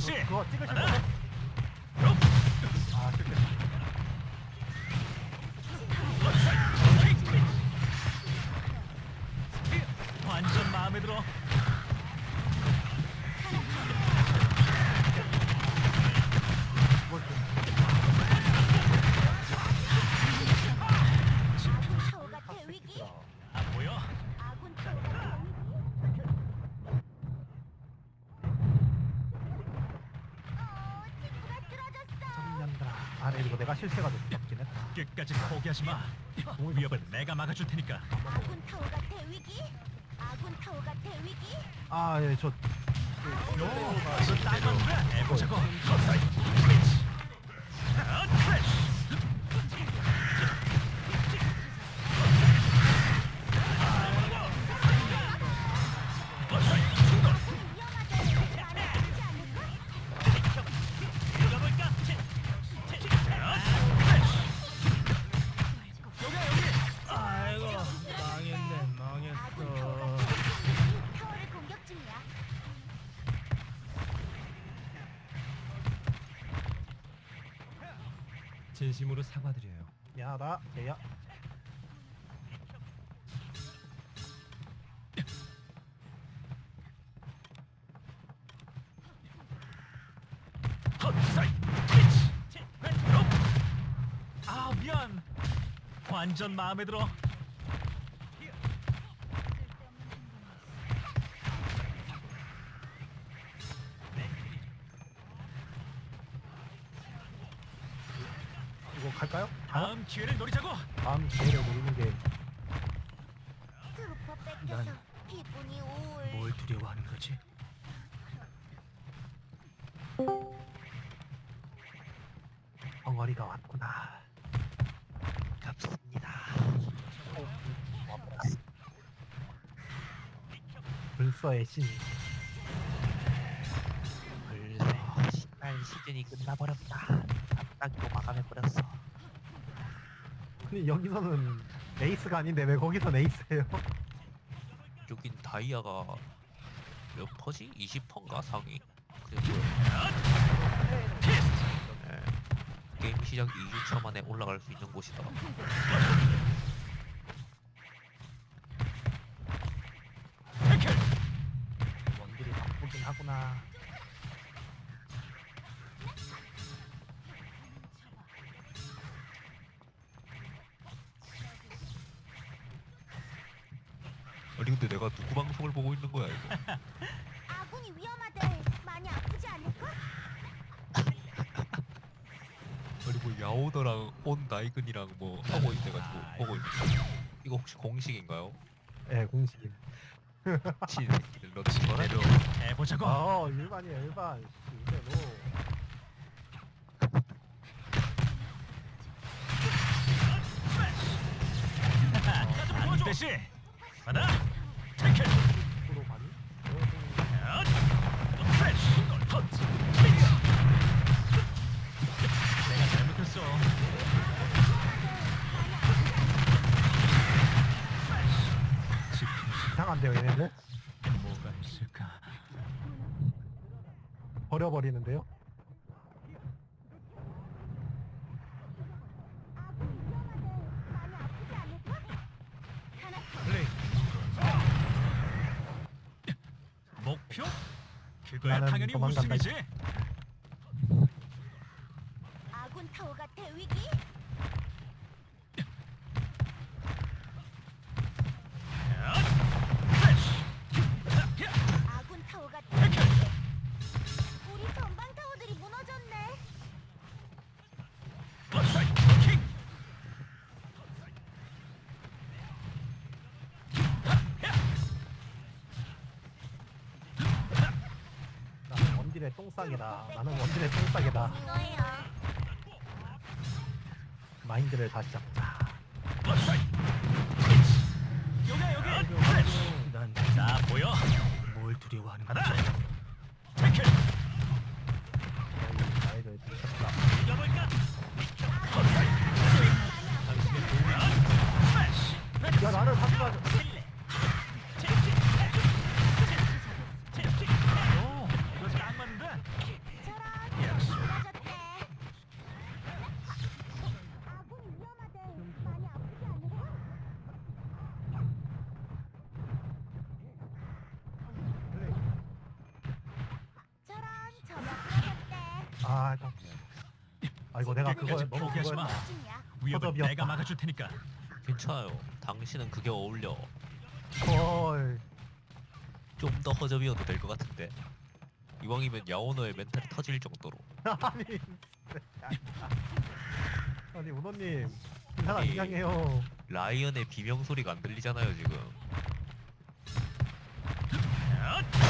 반드시 아 아래 이거 내가 실수해가지고 잡긴 했다 끝까지 포기하지 마. 위협은 내가 막아줄 테니까. 아군 타워가 대위기. 아군 타워가 대위기. 아예저 요, 이거 딱 맞는다. 해보자고. 컷사이. 진심으로 사과드려요. 미안하다. 헛사이 피치 왼쪽. 아 미안. 완전 마음에 들어 이거 갈까요? 다음 기회를 노리자고 다음 기회를 노리는 게 트루퍼 뺏겨서 기분이 우울. 뭘 두려워하는 거지? 벙어리가 왔구나 잡습니다 불서의 신 벌써 신날 시즌이 끝나버렸다. 앞당기고 마감해버렸어. 근데 여기서는 에이스가 아닌데 왜 거기선 에이스예요? 여긴 다이아가 몇 퍼지? 20퍼인가 상위? 네, 게임 시작 2주차 만에 올라갈 수 있는 곳이다. 원딜이 바쁘긴 하구나 야오더랑 온 나이근이랑 뭐 하고 있어가지고 아, 보고 있는 거야. 이거 혹시 공식인가요? 예 공식임 치새끼들 너 친거라? 제대로 해보자고. 아 일반이야 일반. 씨, 이대로. 반드시 하나 지금 이상한데요 얘네들? 뭐가 있을까 버려버리는데요? 플레이 목표? 그거야 나는 당연히 도망간다. 우승이지 아군 타워가 대위기. 아, 타워가 우리 전방 타워들이 무너졌네. 원딜의 똥싸개다 나는 원딜의 똥싸개다 이거예요. 마인드를 다시 잡자. 여기 여기. 난 자 보여. 뭘 두려워하는 거지? 그거 마. 위협은. 내가 막아줄 테니까. 괜찮아요. 당신은 그게 어울려. 헐. 좀 더 허접이어도 될 것 같은데. 이왕이면 야오노의 멘탈이 터질 정도로. 아니. 아니, 우노님. 이상한 아니. 이상해요. 라이언의 비명 소리가 안 들리잖아요 지금. 태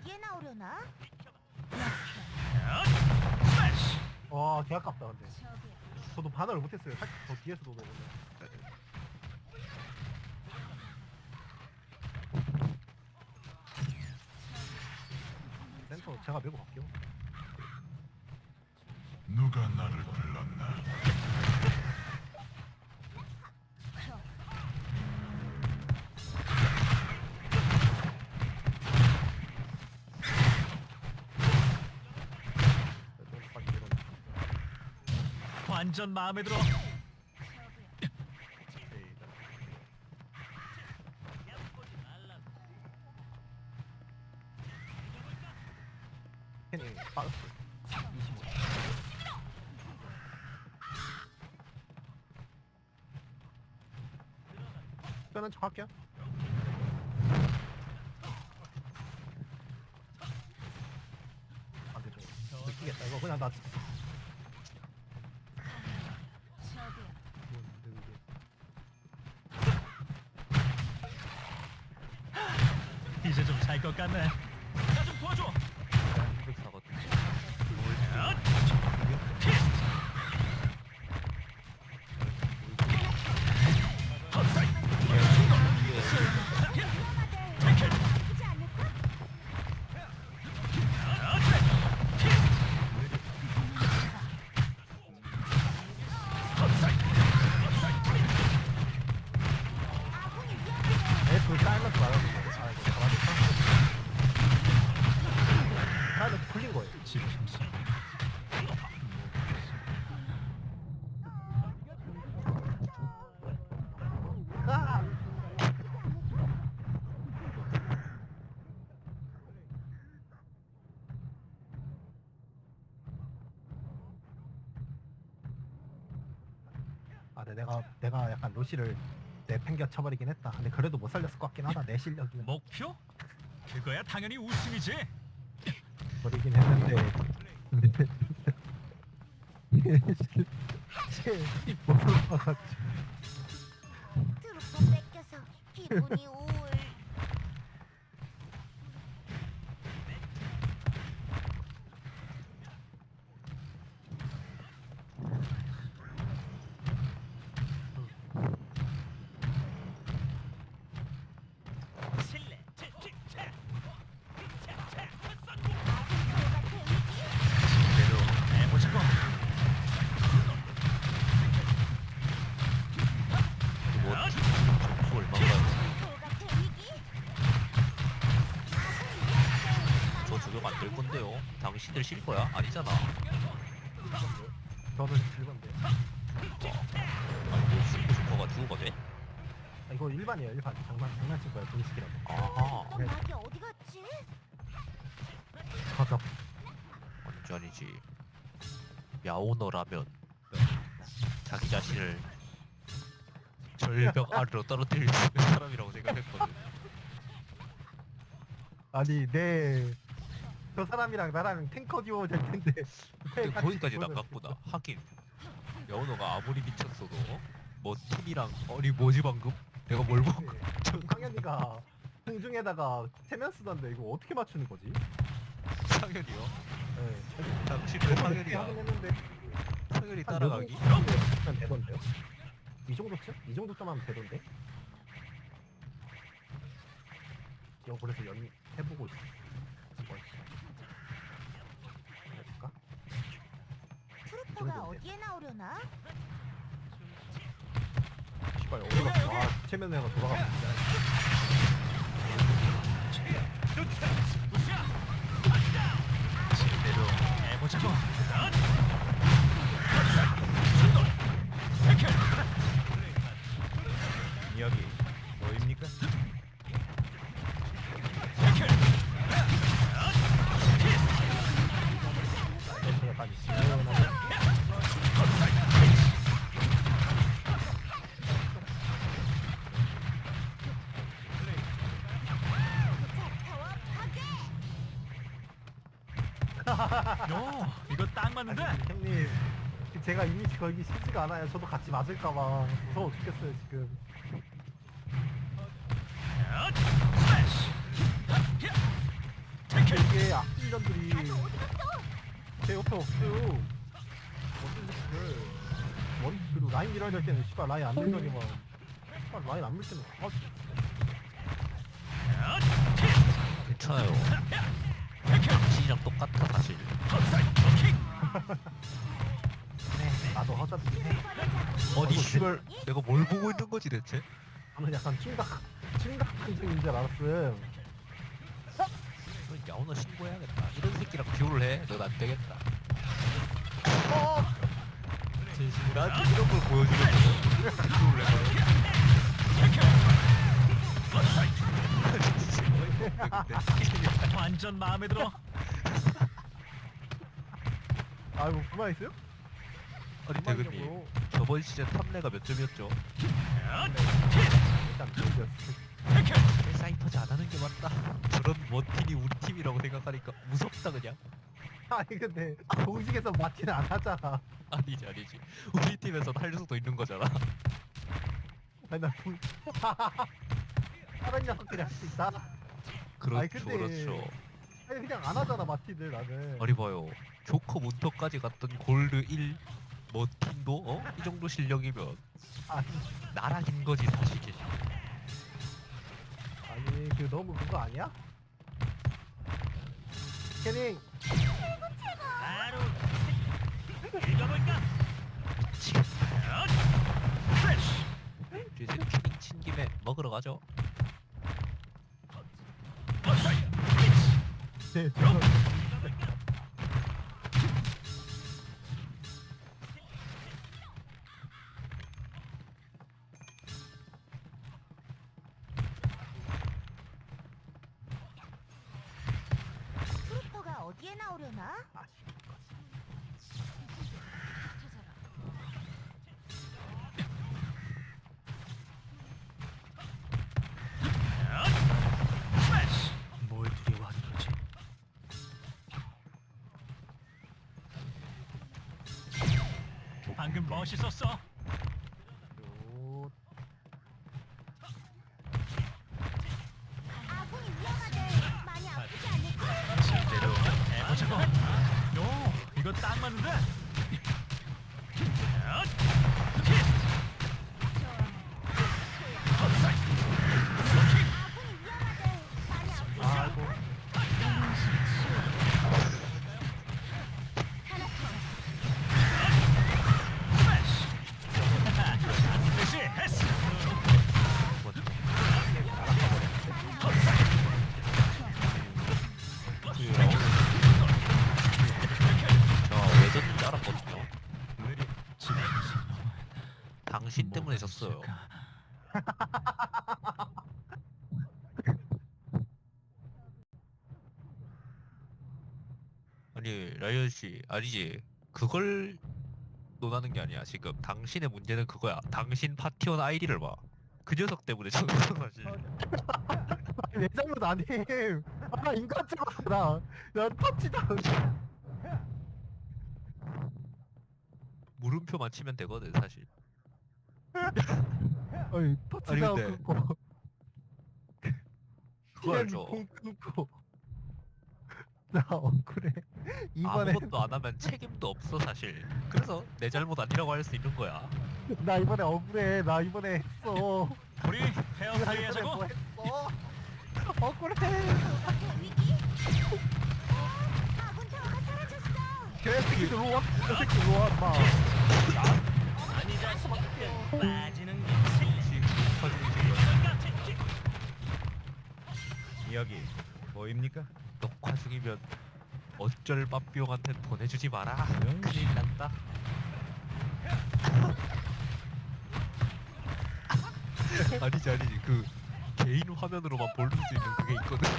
어디에 나오려나? 와, 개 아깝다, 근데. 저도 반응을 못했어요. 살짝 더 뒤에서도 오면. 센터 제가 메고 갈게요. 누가 나를 불렀나? 완전 마음에 들어. 캔이 빠졌어. 25. 빼는 척 할게요. 안 되죠. 느끼겠다. 이거 그냥 나. 저기야. 이제 좀 잘 것 같네. 나 좀 도와줘. 304거든요. 아! 아, 네, 내가 내가 약간 로시를 내팽겨 쳐버리긴 했다. 근데 그래도 못 살렸을 것 같긴 하다. 내 실력이면 목표? 그거야 당연히 우승이지. 버리긴 했는데. 못 올라가지고. 트루퍼 뺏겨서 기분이 저 조격 안 될 건데요. 당신들 실 거야? 아니잖아. 저는 즐건데. 아뭐 승부 조커가 두고가 돼? 아, 이거 일반이에요, 일반. 장난 장난친 거예요, 분식이라고. 아하 어디 갔지? 저적. 완전이지. 야오너라면 자기 자신을 절벽 아래로 떨어뜨릴 수 있는 사람이라고 생각했거든. 아니, 내. 저 사람이랑 나랑 탱커 듀오 될 텐데. 근데 같이 거기까지는 보면 아깝구나. 하긴 야오너가 아무리 미쳤어도 뭐 팀이랑 어리 뭐지 방금? 내가 뭘 본? 네. 상현이가 공중에다가 세면 쓰던데 이거 어떻게 맞추는 거지? 상현이요? 네. 당신은 하긴 상현이야. 했는데 상현이 한 따라가기? 요 정도면 되던데요? 이 정도쯤? 이 정도쯤 하면 되던데? 이거 그래서 연 해보고 있어. 정도 어디에 나오려나? 씨발 어디가? 아 체면 내가 돌아가면 안 돼. 제가 이미지 걸기 쉽지가 않아요. 저도 같이 맞을까봐 무서워 죽겠어요 지금. 이게 악질년들이 제 옆에 없어요. 어떤 새끼들. 머리 그리고 라인 밀어야 될 때는 씨발 라인 안 밀더니만 씨발 라인 안 밀 때는 아 괜찮아요. 당신이랑 똑같아 사실. 네, 나도 허접이긴 해. 아니 씨발 내가 뭘 보고 있는 거지 대체? 저는 약간 충각 충각 판정인 줄 알았음. 이건 야오나 신고해야겠다. 이런 새끼랑 듀오를 해. 넌 안 되겠다. 진심으로 나한테 이런 걸 보여주려고 듀오를 해버려. 완전 마음에 들어. 아이고 그만 있어요? 아니 대근님 저번 시즌 탐내가 몇 점이었죠? 일단 저기였어. 사이퍼즈 안 하는 게 맞다. 저런 원팀이 우리 팀이라고 생각하니까 무섭다 그냥. 아니 근데 공식에서 맞지는 안 하잖아. 아니지 아니지. 우리 팀에서 할 수도 있는 거잖아. 아니 나 공... 다른 녀석들이 할 수 있다. 그렇죠 아니, 근데- 그렇죠. 아니 그냥 안 하잖아 마티들 나는. 아니 봐요. 조커 문터까지 갔던 골드 1 머틴도 어? 이 정도 실력이면 아니, 나락인 거지 사실. 아니 그 너무 그거 아니야? 캐닝 바로 읽어볼까? 지금 이제 피닝 친 김에 먹으러 가죠. 네 저거 방금 멋있었어. 당신 때문에 졌어요. 아니 라이언 씨 아니지 그걸 논하는 게 아니야. 지금 당신의 문제는 그거야. 당신 파티원 아이디를 봐. 그 녀석 때문에 졌어 사실. 아니, 내 잘못 아님. 아 인간적으로 나나 터치다운. 물음표만 치면 되거든 사실 어이 터치다운 근데 끊고. 그거 알죠 공 끊고. 나 억울해. 이번에 아무것도 안 하면 책임도 없어 사실 그래서 내 잘못 아니라고 할 수 있는 거야 나 이번에 억울해. 나 이번에 했어. 우리 나 페어플레이 이번에 하자고. 뭐 했어? 억울해. 위기? 아군 타워가 사라졌어. 개새끼 일로 와. 개새끼 일로 와. 마. 빠지는 여기 보입니까? 녹화 중이면 어쩔 맘비용한테 보내주지 마라. 음. 큰일 난다. 아니지 아니지 그 개인 화면으로만 볼 수 있는 그게 있거든.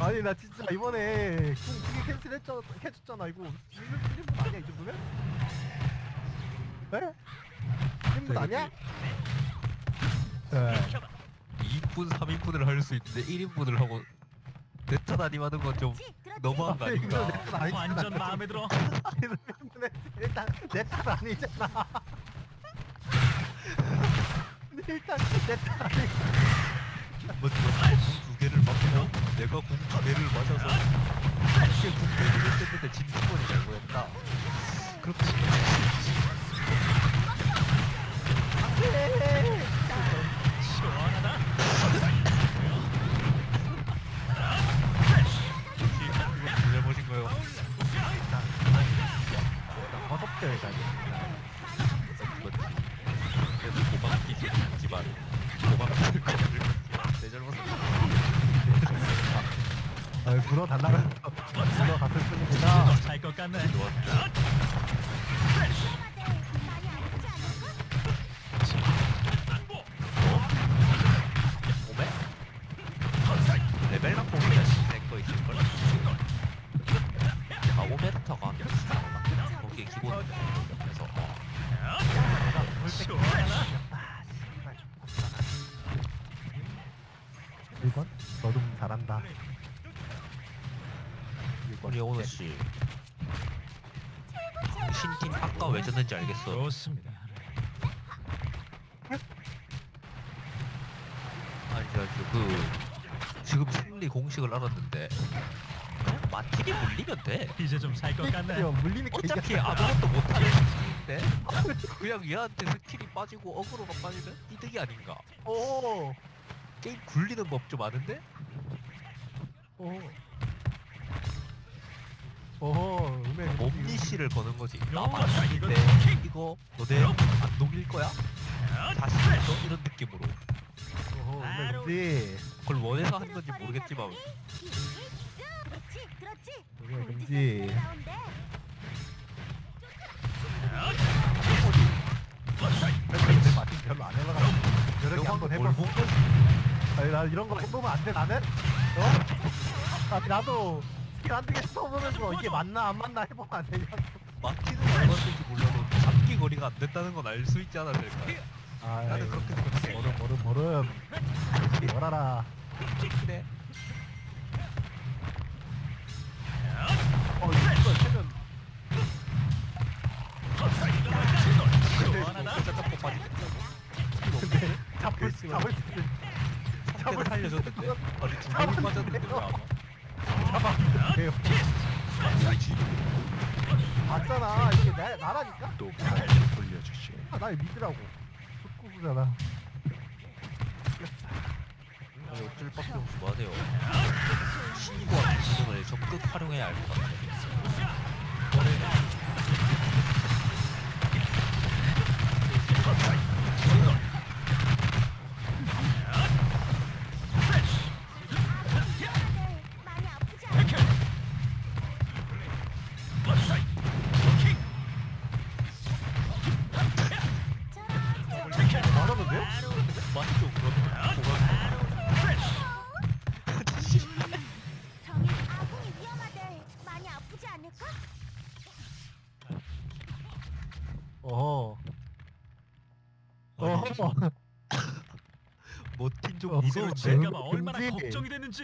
아니 나 진짜 이번에 그, 쿵 크게 캔슬했잖아 이거 1분 아니야 이 정도면? 에? 1분 아니야? 네. 2인분 3인분을 할 수 있는데 1인분을 하고 내탓 아니면 하는 건 좀. 너무한 거 아닌가? 완전 마음에 들어. 일단 내탓 아니잖아 일단 내탓 아니 뭐 궁두 개를 맞고 내가 궁두 개를 맞아서 이게 궁 개를 했는데 진통권이 잘못했다. 그렇게 기지만 도박을 거를 내 잘못은 아이 불어 달라고 불어 갔을 뿐입니다 잘것 같네. 우리 오너씨. 신팀 아까 왜 졌는지 알겠어. 좋습니다. 아니 저, 저, 그 지금 승리 공식을 알았는데. 그냥 마틴이 물리면 돼. 이제 좀 살 것 같네. 야, 물리니까 어차피. 아무것도 못하는 팀인데. 그냥 얘한테 스킬이 빠지고 어그로가 빠지면 이득이 아닌가. 오 게임 굴리는 법 좀 아는데? 오 오호 음에 옴니씨를 거는 거지 나 야, 마틴인데 이거 너네 안 녹일 거야? 다시 했어? 이런 느낌으로 오호 음에 금지 그걸 원해서 하는 건지 모르겠지만 그렇지, 그렇지. 음에 금지. 근데 마틴 별로 안 해봐가지고 여러 개 한번 뭘 해볼? 아니 나 이런 거 해보면 안돼 나는? 어? 아, 나도 한두 개 써보면서 이게 맞나 안 맞나 해보면 안 되냐고 마틴은 얼마인지 몰라도 잡기 거리가 안 된다는 건 알 수 있지 않았을까? 아이, 나는 그렇게 생각해. 모름 모름 모름. 스킬 열어라. 그래 날 믿으라고 뭐팀좀 어, 무서운데 이대로 질까봐 얼마나. 걱정이 됐는지.